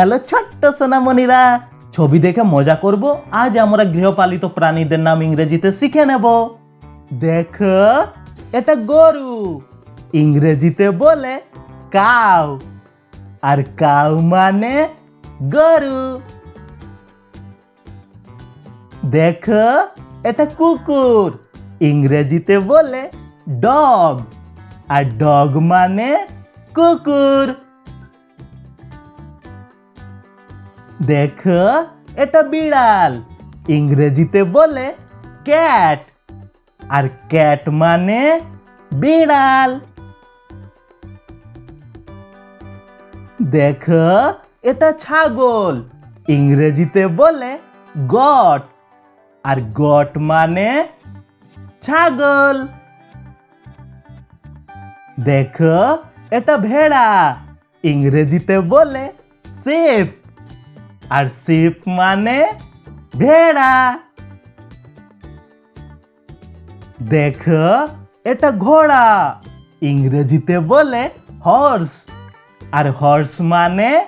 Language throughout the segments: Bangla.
হ্যালো ছোট্ট সোনামণিরা, ছবি দেখে মজা করব? আজ আমরা গৃহপালিত প্রাণীদের নাম ইংরেজিতে শিখে নেব। দেখো, এটা গরু। ইংরেজিতে বলে কাউ। আর কাউ মানে গরু। দেখো, এটা কুকুর। ইংরেজিতে বলে ডগ। আর ডগ মানে কুকুর। দেখো, এটা বিড়াল। ইংরেজিতে বলে ক্যাট। আর ক্যাট মানে বিড়াল। দেখো, এটা ছাগল। ইংরেজিতে বলে গট। আর গট মানে ছাগল। দেখো, এটা ভেড়া। ইংরেজিতে বলে শিপ আর শিপ মানে ভেড়া। দেখো, এটা ঘোড়া। ইংরেজিতে বলে হর্স আর হর্স মানে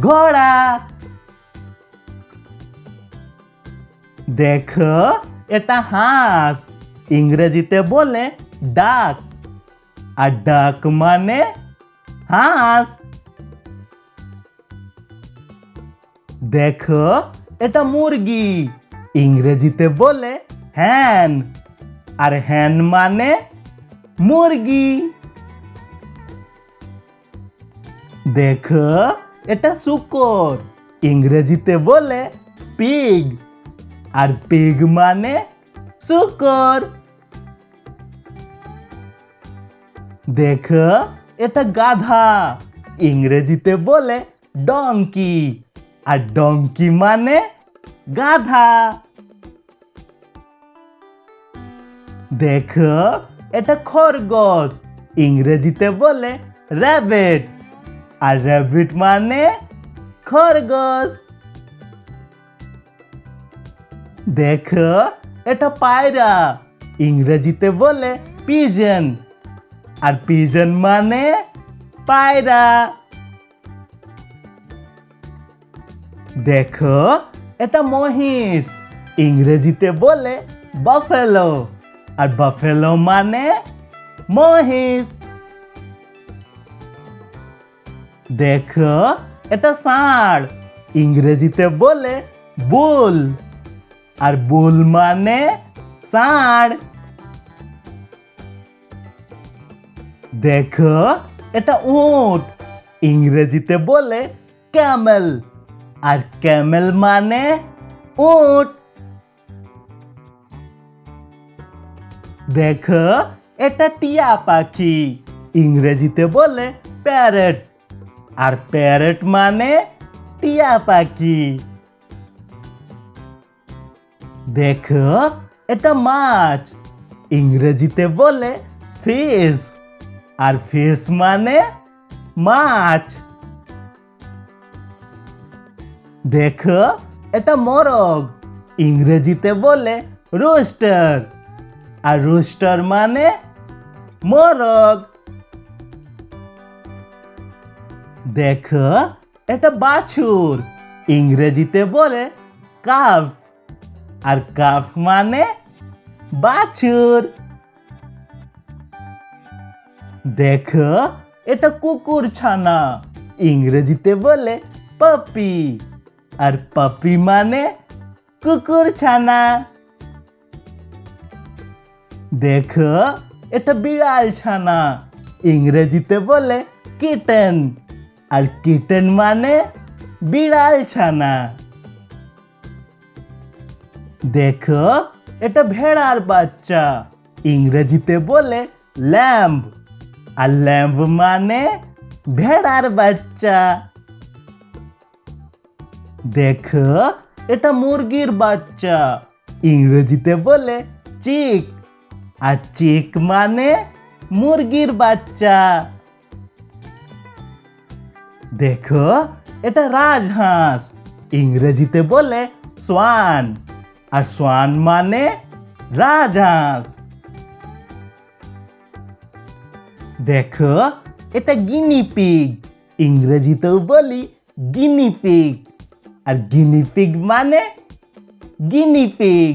ঘোড়া। দেখো, এটা হাঁস। ইংরেজিতে বলে ডাক। আর ডাক মানে হাঁস। দেখো, এটা মুরগি। ইংরেজিতে বলে হ্যান। আর হ্যান মানে মুরগি। দেখো, এটা শুকর। ইংরেজিতে বলে পিগ আর পিগ মানে শুকর। দেখো, এটা গাধা। ইংরেজিতে বলে ডঙ্কি আর ডঙ্কি মানে গাধা। দেখো, এটা খরগোশ, ইংরেজিতে বলে র্যাবিট আর র্যাবিট মানে খরগোশ। দেখো, এটা পায়রা, ইংরেজিতে বলে পিজন আর পিজন মানে পায়রা। দেখো, এটা মহিষ। ইংরেজিতে বলে বাফেলো আর বাফেলো মানে মহিষ। দেখো, এটা ষাঁড়। ইংরেজিতে বলে বুল আর বুল মানে ষাঁড়। দেখো, এটা উট। ইংরেজিতে বলে ক্যামেল আর ক্যামেল মানে উট। দেখো, এটা টিয়া পাখি। ইংরেজিতে বলে প্যারেট আর প্যারেট মানে টিয়া পাখি। দেখো, এটা মাছ। ইংরেজিতে বলে ফিশ আর ফিশ মানে মাছ। দেখো, এটা মরগ। ইংরেজিতে বলে রোস্টার আর রোস্টার মানে মরগ। দেখো, এটা বাছুর। ইংরেজিতে বলে কাফ আর কাফ মানে বাছুর। দেখো, এটা কুকুর ছানা। ইংরেজিতে বলে পাপি আর পাপি মানে কুকুর ছানা। দেখো, এটা বিড়াল ছানা। ইংরেজিতে বলে কিটেন আর কিটেন মানে বিড়াল ছানা। দেখো, এটা ভেড়ার বাচ্চা। ইংরেজিতে বলে ল্যাম্ব আর ল্যাম্ব মানে ভেড়ার বাচ্চা। দেখো, এটা মুরগির বাচ্চা। ইংরেজিতে বলে চিক। আর চিক মানে মুরগির বাচ্চা। দেখো, এটা রাজহাঁস। ইংরেজিতে বলে সোয়ান। আর সোয়ান মানে রাজহাঁস। দেখো, এটা গিনি পিগ। ইংরেজিতেও বলি গিনিপিগ আর গিনিপিগ মানে গিনিপিগ